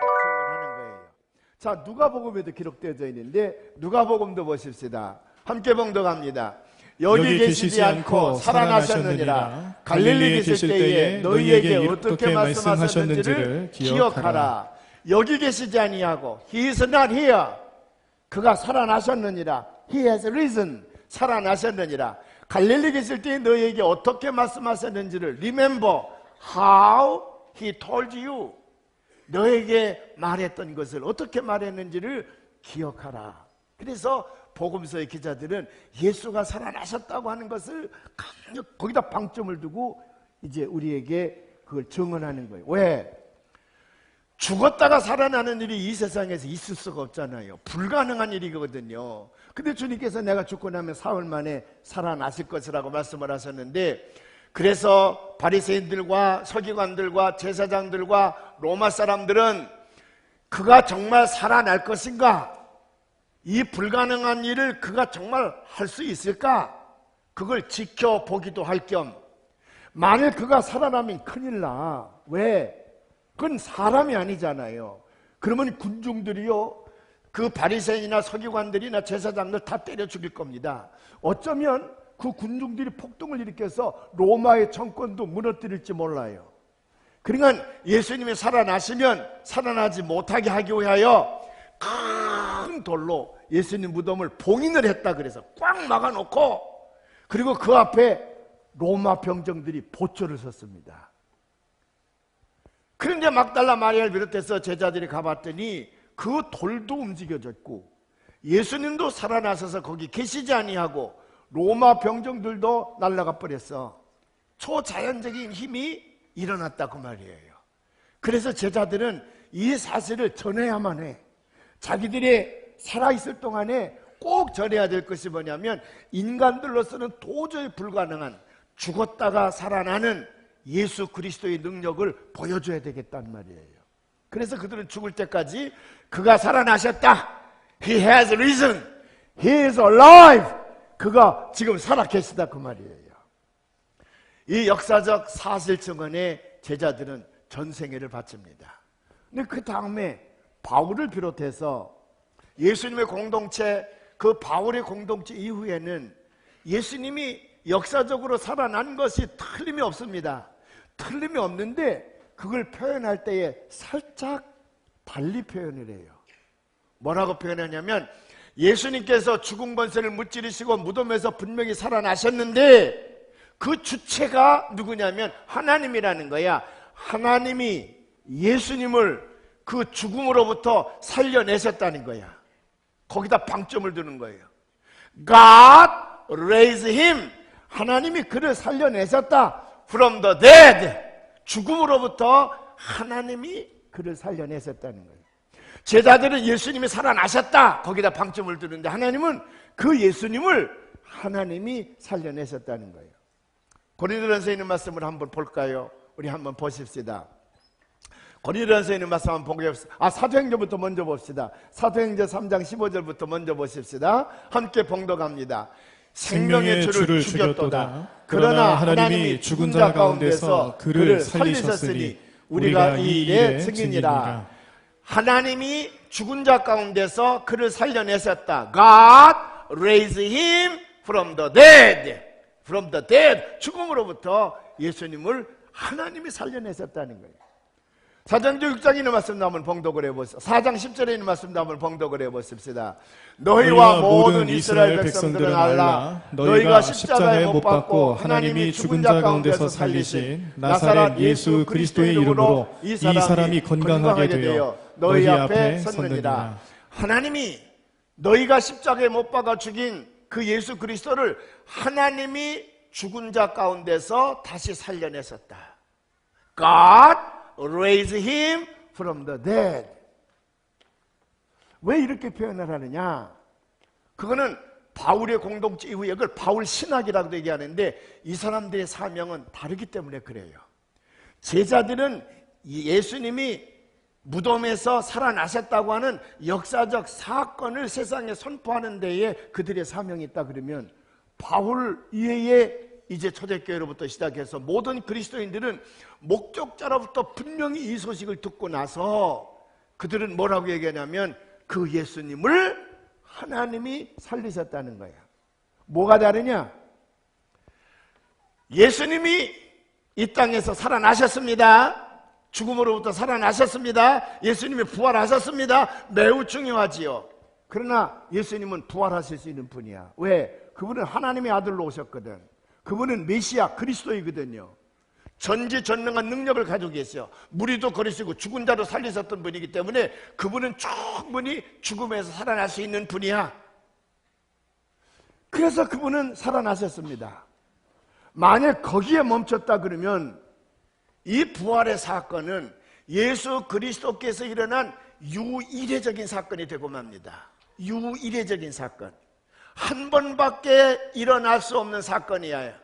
증언하는 거예요. 자, 누가복음에도 기록되어져 있는데 누가복음도 보십시다. 함께 봉독합니다. 여기 계시지 않고 살아나셨느니라. 갈릴리 계실 때에 너희에게 어떻게 말씀하셨는지를 기억하라. 여기 계시지 아니하고 He is not here. 그가 살아나셨느니라. He has risen. 살아나셨느니라. 갈릴리 계실 때에 너희에게 어떻게 말씀하셨는지를 remember how he told you. 너에게 말했던 것을 어떻게 말했는지를 기억하라. 그래서 복음서의 기자들은 예수가 살아나셨다고 하는 것을 강력 거기다 방점을 두고 이제 우리에게 그걸 증언하는 거예요. 왜? 죽었다가 살아나는 일이 이 세상에서 있을 수가 없잖아요. 불가능한 일이거든요. 근데 주님께서 내가 죽고 나면 사흘 만에 살아나실 것이라고 말씀을 하셨는데 그래서 바리새인들과 서기관들과 제사장들과 로마 사람들은 그가 정말 살아날 것인가? 이 불가능한 일을 그가 정말 할 수 있을까? 그걸 지켜보기도 할 겸 만일 그가 살아나면 큰일 나. 왜? 그건 사람이 아니잖아요. 그러면 군중들이요. 그 바리새인이나 서기관들이나 제사장들 다 때려 죽일 겁니다. 어쩌면 그 군중들이 폭동을 일으켜서 로마의 정권도 무너뜨릴지 몰라요. 그러니까 예수님이 살아나시면 살아나지 못하게 하기 위하여 큰 돌로 예수님 무덤을 봉인을 했다 그래서 꽉 막아놓고 그리고 그 앞에 로마 병정들이 보초를 섰습니다. 그런데 막달라 마리아를 비롯해서 제자들이 가봤더니 그 돌도 움직여졌고 예수님도 살아나셔서 거기 계시지 아니하고 로마 병정들도 날아가 버렸어. 초자연적인 힘이 일어났다 그 말이에요. 그래서 제자들은 이 사실을 전해야만 해. 자기들이 살아있을 동안에 꼭 전해야 될 것이 뭐냐면 인간들로서는 도저히 불가능한 죽었다가 살아나는 예수 그리스도의 능력을 보여줘야 되겠단 말이에요. 그래서 그들은 죽을 때까지 그가 살아나셨다. He has risen. He is alive. 그가 지금 살아 계시다 그 말이에요. 이 역사적 사실 증언에 제자들은 전생애를 바칩니다. 근데 그 다음에 바울을 비롯해서 예수님의 공동체, 그 바울의 공동체 이후에는 예수님이 역사적으로 살아난 것이 틀림이 없습니다. 틀림이 없는데 그걸 표현할 때에 살짝 달리 표현을 해요. 뭐라고 표현하냐면 예수님께서 죽은 권세를 무찌르시고 무덤에서 분명히 살아나셨는데 그 주체가 누구냐면 하나님이라는 거야. 하나님이 예수님을 그 죽음으로부터 살려내셨다는 거야. 거기다 방점을 두는 거예요. God raised him. 하나님이 그를 살려내셨다. From the dead. 죽음으로부터 하나님이 그를 살려내셨다는 거예요. 제자들은 예수님이 살아나셨다. 거기다 방점을 두는데 하나님은 그 예수님을 하나님이 살려내셨다는 거예요. 고린도전서에 있는 말씀을 한번 볼까요? 우리 한번 보십시다. 고린도전서에 있는 말씀 한번 보겠습니다. 아, 사도행전부터 먼저 봅시다. 사도행전 3장 15절부터 먼저 보십시다. 함께 봉독합니다. 생명의 주를 죽였도다. 그러나 하나님이 죽은 자 가운데서 그를 살리셨으니 우리가 이 일의 증인이라. 하나님이 죽은 자 가운데서 그를 살려내셨다. God raised him from the dead. From the dead. 죽음으로부터 예수님을 하나님이 살려내셨다는 거예요. 사장조 6장에 있는 말씀 나오면 봉독을 해보십시다. 4장 10절에 있는 말씀 나오면 봉독을 해보십시다. 너희와 모든 이스라엘 백성들은 알라. 너희가 십자가에 못 박고 하나님이 죽은 자 가운데서 살리신 나사렛 예수 그리스도의 이름으로 이 사람이 건강하게 되어 너희 앞에 섰느니라. 하나님이 너희가 십자가에 못 박아 죽인 그 예수 그리스도를 하나님이 죽은 자 가운데서 다시 살려내셨다. God raise him from the dead. 왜 이렇게 표현을 하느냐? 그거는 바울의 공동체 이후에 그걸 바울 신학이라고도 얘기하는데 이 사람들의 사명은 다르기 때문에 그래요. 제자들은 예수님이 무덤에서 살아나셨다고 하는 역사적 사건을 세상에 선포하는 데에 그들의 사명이 있다 그러면 바울 이외에 이제 초대교회로부터 시작해서 모든 그리스도인들은 목격자로부터 분명히 이 소식을 듣고 나서 그들은 뭐라고 얘기하냐면 그 예수님을 하나님이 살리셨다는 거야. 뭐가 다르냐? 예수님이 이 땅에서 살아나셨습니다. 죽음으로부터 살아나셨습니다. 예수님이 부활하셨습니다. 매우 중요하지요. 그러나 예수님은 부활하실 수 있는 분이야. 왜? 그분은 하나님의 아들로 오셨거든. 그분은 메시아 그리스도이거든요. 전지전능한 능력을 가지고 계세요. 무리도 거리시고 죽은 자도 살리셨던 분이기 때문에 그분은 충분히 죽음에서 살아날 수 있는 분이야. 그래서 그분은 살아나셨습니다. 만약 거기에 멈췄다 그러면 이 부활의 사건은 예수 그리스도께서 일어난 유일해적인 사건이 되고 맙니다. 유일해적인 사건. 한 번밖에 일어날 수 없는 사건이야.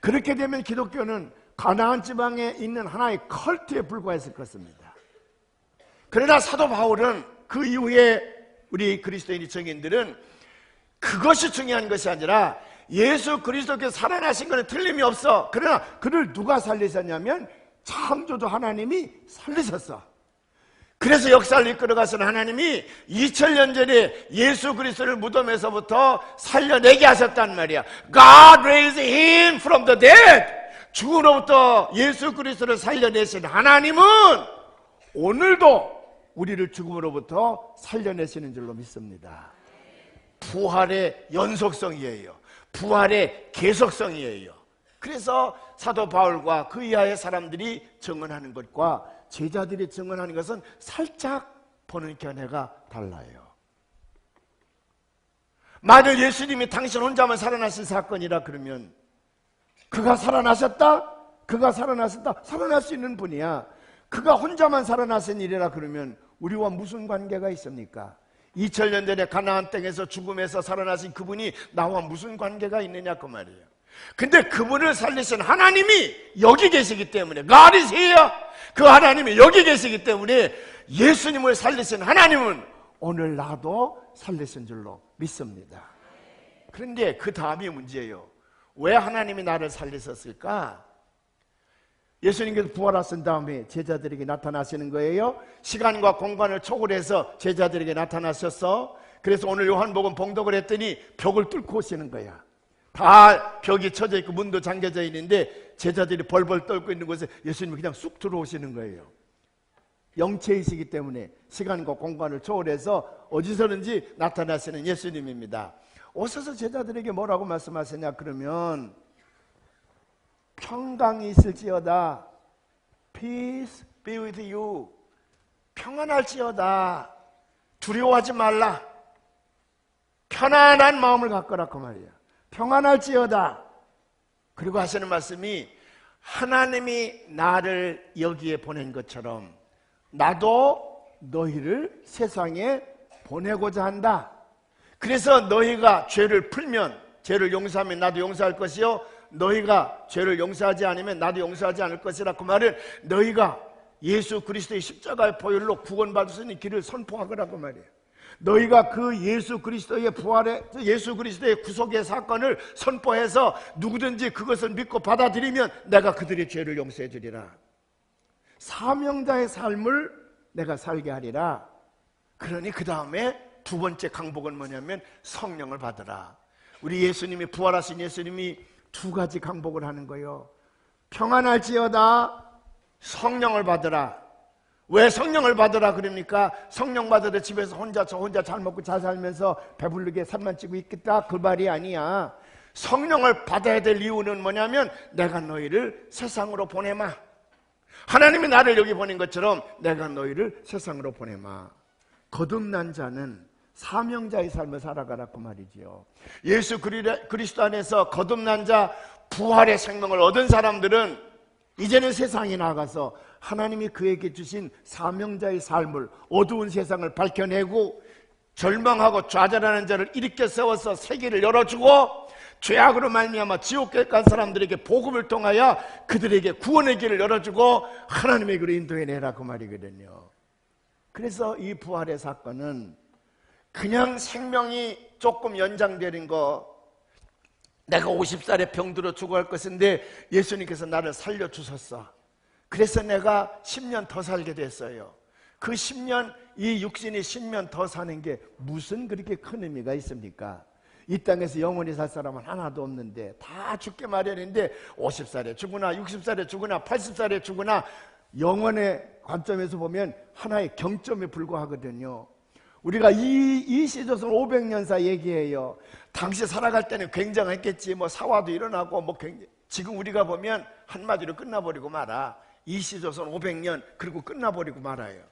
그렇게 되면 기독교는 가나안 지방에 있는 하나의 컬트에 불과했을 것입니다. 그러나 사도 바울은 그 이후에 우리 그리스도인이 정인들은 그것이 중요한 것이 아니라 예수 그리스도께서 살아나신 것은 틀림이 없어. 그러나 그를 누가 살리셨냐면 창조주 하나님이 살리셨어. 그래서 역사를 이끌어가신 하나님이 2000년 전에 예수 그리스도를 무덤에서부터 살려내게 하셨단 말이야. God raised him from the dead. 죽음으로부터 예수 그리스도를 살려내신 하나님은 오늘도 우리를 죽음으로부터 살려내시는 줄로 믿습니다. 부활의 연속성이에요. 부활의 계속성이에요. 그래서 사도 바울과 그 이하의 사람들이 증언하는 것과 제자들이 증언하는 것은 살짝 보는 견해가 달라요. 만약 예수님이 당신 혼자만 살아나신 사건이라 그러면 그가 살아나셨다? 그가 살아나셨다? 살아날 수 있는 분이야. 그가 혼자만 살아나신 일이라 그러면 우리와 무슨 관계가 있습니까? 2000년 전에 가나안 땅에서 죽음에서 살아나신 그분이 나와 무슨 관계가 있느냐 그 말이에요. 근데 그분을 살리신 하나님이 여기 계시기 때문에 God is here. 그 하나님이 여기 계시기 때문에 예수님을 살리신 하나님은 오늘 나도 살리신 줄로 믿습니다. 그런데 그 다음이 문제예요. 왜 하나님이 나를 살리셨을까? 예수님께서 부활하신 다음에 제자들에게 나타나시는 거예요. 시간과 공간을 초월해서 제자들에게 나타나셨어. 그래서 오늘 요한복음 봉독을 했더니 벽을 뚫고 오시는 거야. 다 벽이 쳐져 있고 문도 잠겨져 있는데 제자들이 벌벌 떨고 있는 곳에 예수님이 그냥 쑥 들어오시는 거예요. 영체이시기 때문에 시간과 공간을 초월해서 어디서든지 나타나시는 예수님입니다. 오셔서 제자들에게 뭐라고 말씀하시냐 그러면 평강이 있을지어다. Peace be with you. 평안할지어다. 두려워하지 말라. 편안한 마음을 갖거라 그 말이야 평안할지어다. 그리고 하시는 말씀이 하나님이 나를 여기에 보낸 것처럼 나도 너희를 세상에 보내고자 한다. 그래서 너희가 죄를 풀면 죄를 용서하면 나도 용서할 것이요. 너희가 죄를 용서하지 않으면 나도 용서하지 않을 것이라 그 말은 너희가 예수 그리스도의 십자가의 보혈로 구원받을 수 있는 길을 선포하거라 그 말이에요 너희가 그 예수 그리스도의 부활의 예수 그리스도의 구속의 사건을 선포해서 누구든지 그것을 믿고 받아들이면 내가 그들의 죄를 용서해 주리라 사명자의 삶을 내가 살게 하리라 그러니 그 다음에 두 번째 강복은 뭐냐면 성령을 받으라. 우리 예수님이 부활하신 예수님이 두 가지 강복을 하는 거예요. 평안할지어다 성령을 받으라. 왜 성령을 받으라 그럽니까? 성령 받으라 집에서 혼자 저 혼자 잘 먹고 잘 살면서 배부르게 살만 찌고 있겠다 그 말이 아니야. 성령을 받아야 될 이유는 뭐냐면 내가 너희를 세상으로 보내마. 하나님이 나를 여기 보낸 것처럼 내가 너희를 세상으로 보내마. 거듭난 자는 사명자의 삶을 살아가라고 그 말이지요. 예수 그리스도 안에서 거듭난 자 부활의 생명을 얻은 사람들은 이제는 세상에 나가서 하나님이 그에게 주신 사명자의 삶을 어두운 세상을 밝혀내고 절망하고 좌절하는 자를 일으켜 세워서 세계를 열어주고 죄악으로 말미암아 지옥에 간 사람들에게 복음을 통하여 그들에게 구원의 길을 열어주고 하나님의 길을 인도해내라 그 말이거든요. 그래서 이 부활의 사건은 그냥 생명이 조금 연장되는 거 내가 50살에 병들어 죽어갈 것인데 예수님께서 나를 살려주셨어. 그래서 내가 10년 더 살게 됐어요. 그 10년, 이 육신이 10년 더 사는 게 무슨 그렇게 큰 의미가 있습니까? 이 땅에서 영원히 살 사람은 하나도 없는데 다 죽게 마련인데 50살에 죽으나 60살에 죽으나 80살에 죽으나 영원의 관점에서 보면 하나의 경점에 불과하거든요. 우리가 이, 이 시조선 500년사 얘기해요. 당시 살아갈 때는 굉장했겠지. 뭐 사화도 일어나고 뭐 굉장히, 지금 우리가 보면 한마디로 끝나버리고 말아. 이 시조선 500년 그리고 끝나버리고 말아요.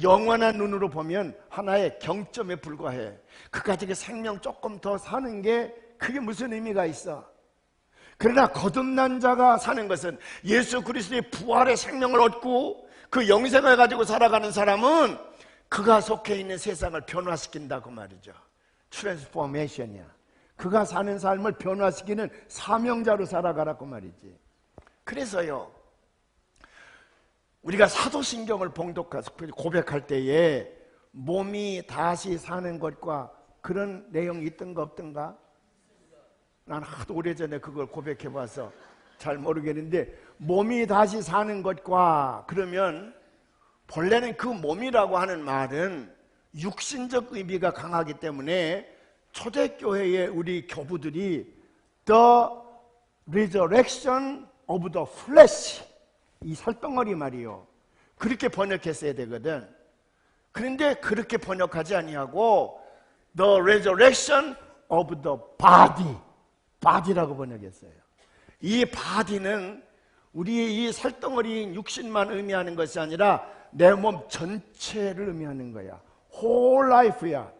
영원한 눈으로 보면 하나의 경점에 불과해. 그까지 생명 조금 더 사는 게 그게 무슨 의미가 있어? 그러나 거듭난 자가 사는 것은 예수 그리스도의 부활의 생명을 얻고 그 영생을 가지고 살아가는 사람은 그가 속해 있는 세상을 변화시킨다고 말이죠. 트랜스포메이션이야. 그가 사는 삶을 변화시키는 사명자로 살아가라고 말이지. 그래서요. 우리가 사도신경을 봉독해서 고백할 때에 몸이 다시 사는 것과 그런 내용이 있던가 없던가? 난 하도 오래전에 그걸 고백해 봐서 잘 모르겠는데 몸이 다시 사는 것과 그러면 본래는 그 몸이라고 하는 말은 육신적 의미가 강하기 때문에 초대교회의 우리 교부들이 The Resurrection of the Flesh 이 살덩어리 말이요 그렇게 번역했어야 되거든 그런데 그렇게 번역하지 아니하고 The Resurrection of the Body 바디라고 번역했어요 이 바디는 우리의 이 살덩어리인 육신만 의미하는 것이 아니라 내 몸 전체를 의미하는 거야. whole life야.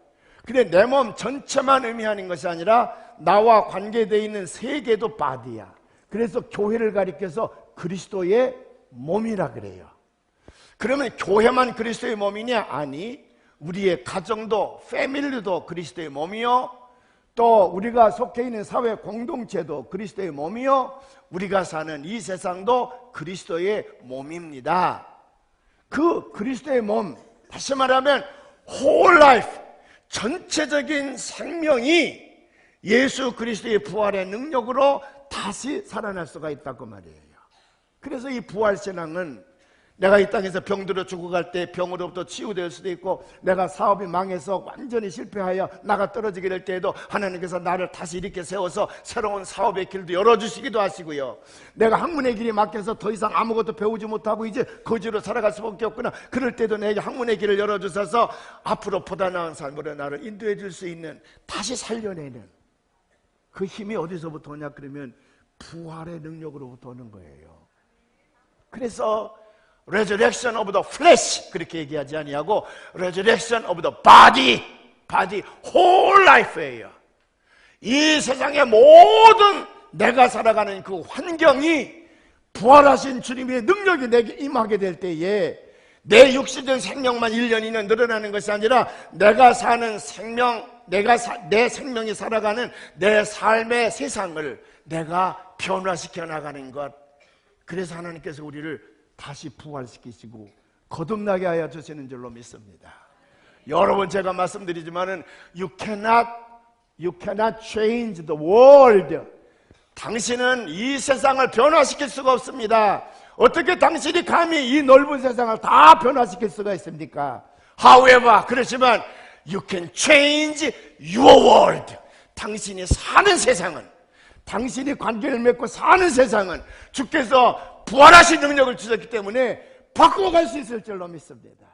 근데 내 몸 전체만 의미하는 것이 아니라 나와 관계되어 있는 세계도 바디야. 그래서 교회를 가리켜서 그리스도의 몸이라 그래요. 그러면 교회만 그리스도의 몸이냐? 아니. 우리의 가정도, 패밀리도 그리스도의 몸이요. 또 우리가 속해 있는 사회 공동체도 그리스도의 몸이요. 우리가 사는 이 세상도 그리스도의 몸입니다. 그 그리스도의 몸, 다시 말하면 whole life, 전체적인 생명이 예수 그리스도의 부활의 능력으로 다시 살아날 수가 있다고 말이에요. 그래서 이 부활 신앙은 내가 이 땅에서 병들어 죽어갈 때 병으로부터 치유될 수도 있고 내가 사업이 망해서 완전히 실패하여 나가 떨어지게 될 때에도 하나님께서 나를 다시 이렇게 세워서 새로운 사업의 길도 열어주시기도 하시고요. 내가 학문의 길이 막혀서 더 이상 아무것도 배우지 못하고 이제 거지로 살아갈 수밖에 없구나. 그럴 때도 내게 학문의 길을 열어주셔서 앞으로 보다 나은 삶으로 나를 인도해 줄 수 있는 다시 살려내는 그 힘이 어디서부터 오냐 그러면 부활의 능력으로부터 오는 거예요 그래서 resurrection of the flesh 그렇게 얘기하지 아니하고 resurrection of the body body whole life예요. 이 세상의 모든 내가 살아가는 그 환경이 부활하신 주님의 능력이 내게 임하게 될 때에 내 육신적 생명만 1년, 2년 늘어나는 것이 아니라 내가 사는 생명, 내가 사, 내 생명이 살아가는 내 삶의 세상을 내가 변화시켜 나가는 것. 그래서 하나님께서 우리를 다시 부활시키시고 거듭나게 하여 주시는 줄로 믿습니다. 여러 번 제가 말씀드리지만은 you cannot you cannot change the world. 당신은 이 세상을 변화시킬 수가 없습니다. 어떻게 당신이 감히 이 넓은 세상을 다 변화시킬 수가 있습니까? However, 그렇지만 you can change your world. 당신이 사는 세상은 당신이 관계를 맺고 사는 세상은 주께서 부활하신 능력을 주셨기 때문에 바꾸어 갈 수 있을 줄로 믿습니다.